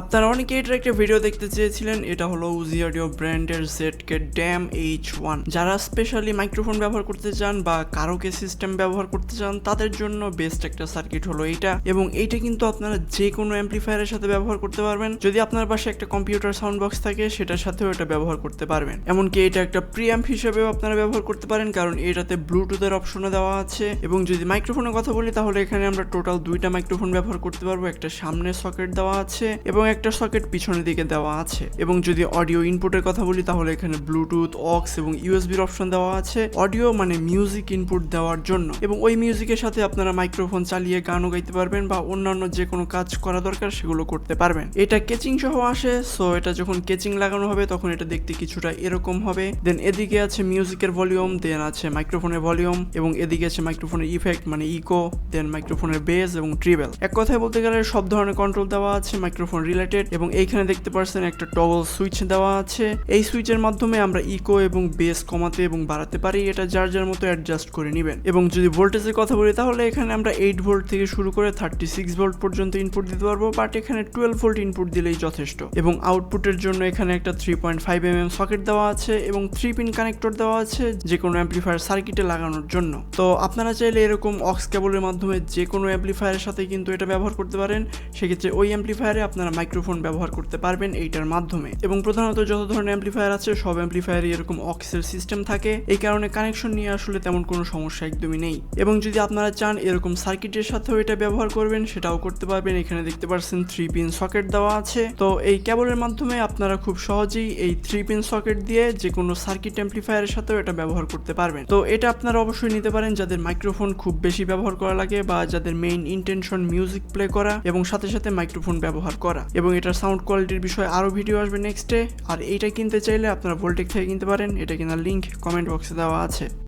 আপনারা অনেকে এটার একটা ভিডিও দেখতে চেয়েছিলেন, এটা হলো উজি অডিও ব্র্যান্ডের জেডকে ড্যাম এইচ ওয়ান যারা স্পেশালি মাইক্রোফোন ব্যবহার করতে চান বা কারোকে সিস্টেম ব্যবহার করতে চান, তাদের জন্য বেস্ট একটা সার্কিট হলো এইটা। এবং এইটা কিন্তু আপনারা যে কোনো অ্যাম্পলিফায়ারের সাথে ব্যবহার করতে পারবেন। যদি আপনার পাশে একটা কম্পিউটার সাউন্ড বক্স থাকে, সেটার সাথেও এটা ব্যবহার করতে পারবেন। এমনকি এটা একটা প্রিয়াম্প হিসেবেও আপনারা ব্যবহার করতে পারেন, কারণ এটাতে ব্লুটুথের অপশনও দেওয়া আছে। এবং যদি মাইক্রোফোনের কথা বলি, তাহলে এখানে আমরা টোটাল দুইটা মাইক্রোফোন ব্যবহার করতে পারব। একটা সামনে সকেট দেওয়া আছে। এবং একটা সকেট পিছনের দিকে দেওয়া আছে এবং যদি অডিও ইনপুটের কথা বলি, তাহলে এখানে ব্লুটুথ অক্স এবং ইউএসবির অপশন দেওয়া আছে। অডিও মানে মিউজিক ইনপুট দেওয়ার জন্য এবং ওই মিউজিকের সাথে আপনারা মাইক্রোফোন চালিয়ে গানও গাইতে পারবেন বা অন্যান্য যে কোনো কাজ করা দরকার সেগুলো করতে পারবেন। এটা কেচিং সহ আসে সো এটা যখন কেচিং লাগানো হবে, তখন এটা দেখতে কিছুটা এরকম হবে। দেন এদিকে আছে মিউজিকের ভলিউম দেন আছে মাইক্রোফোনের ভলিউম এবং এদিকে আছে মাইক্রোফোনের ইফেক্ট মানে ইকো দেন মাইক্রোফোনের বেস এবং ট্রিবেল এক কথায় বলতে গেলে সব ধরনের কন্ট্রোল দেওয়া আছে মাইক্রোফোন রিলেটেড এবং এইখানে দেখতে পাচ্ছেন একটা টগল সুইচ দেওয়া আছে। এই সুইচের মাধ্যমে আমরা ইকো এবং বেস কমাতে এবং বাড়াতে পারি, এটা যার যার মতো অ্যাডজাস্ট করে নেবেন। এবং যদি ভোল্টেজের কথা বলি, তাহলে এখানে আমরা এইট ভোল্ট থেকে শুরু করে থার্টি সিক্স ভোল্ট পর্যন্ত ইনপুট দিতে পারব বাট এখানে টুয়েলভ ভোল্ট ইনপুট দিলেই যথেষ্ট। এবং আউটপুটের জন্য এখানে একটা three point five M M socket দেওয়া আছে এবং থ্রি পিন কানেক্টর দেওয়া আছে যে কোনো অ্যাম্পলিফায়ার সার্কিটে লাগানোর জন্য। তো আপনারা চাইলে এরকম অক্স কেবলের মাধ্যমে যে কোনো অ্যাম্পলিফায়ারের সাথে কিন্তু এটা ব্যবহার করতে পারেন। সেক্ষেত্রে ওই অ্যাম্পলিফায়ারে আপনারা মাইক্রোফোন ব্যবহার করতে পারবেন এইটার মাধ্যমে। এবং প্রধানত যত ধরনের অ্যাম্পলিফায়ার আছে, সব অ্যাম্পলিফায়ারই এরকম অক্সের সিস্টেম থাকে। এই কারণে কানেকশন নিয়ে আসলে তেমন কোনো সমস্যা একদমই নেই। এবং যদি আপনারা চান এরকম সার্কিটের সাথেও এটা ব্যবহার করবেন, সেটাও করতে পারবেন। এখানে দেখতে পাচ্ছেন থ্রি পিন সকেট দেওয়া আছে। তো এই কেবলের মাধ্যমে আপনারা খুব সহজেই এই থ্রি পিন সকেট দিয়ে যে কোনো সার্কিট অ্যাম্পলিফায়ারের সাথেও এটা ব্যবহার করতে পারবেন। তো এটা আপনারা অবশ্যই নিতে পারেন যাদের মাইক্রোফোন খুব বেশি ব্যবহার করা লাগে বা যাদের মেইন ইন্টেনশন মিউজিক প্লে করা এবং সাথে সাথে মাইক্রোফোন ব্যবহার করা। এবং এটার সাউন্ড কোয়ালিটির বিষয়ে আরও ভিডিও আসবে নেক্সটে আর এইটা কিনতে চাইলে আপনারা ভোল্টেক থেকে কিনতে পারেন। এটা কেনার লিঙ্ক কমেন্ট বক্সে দেওয়া আছে।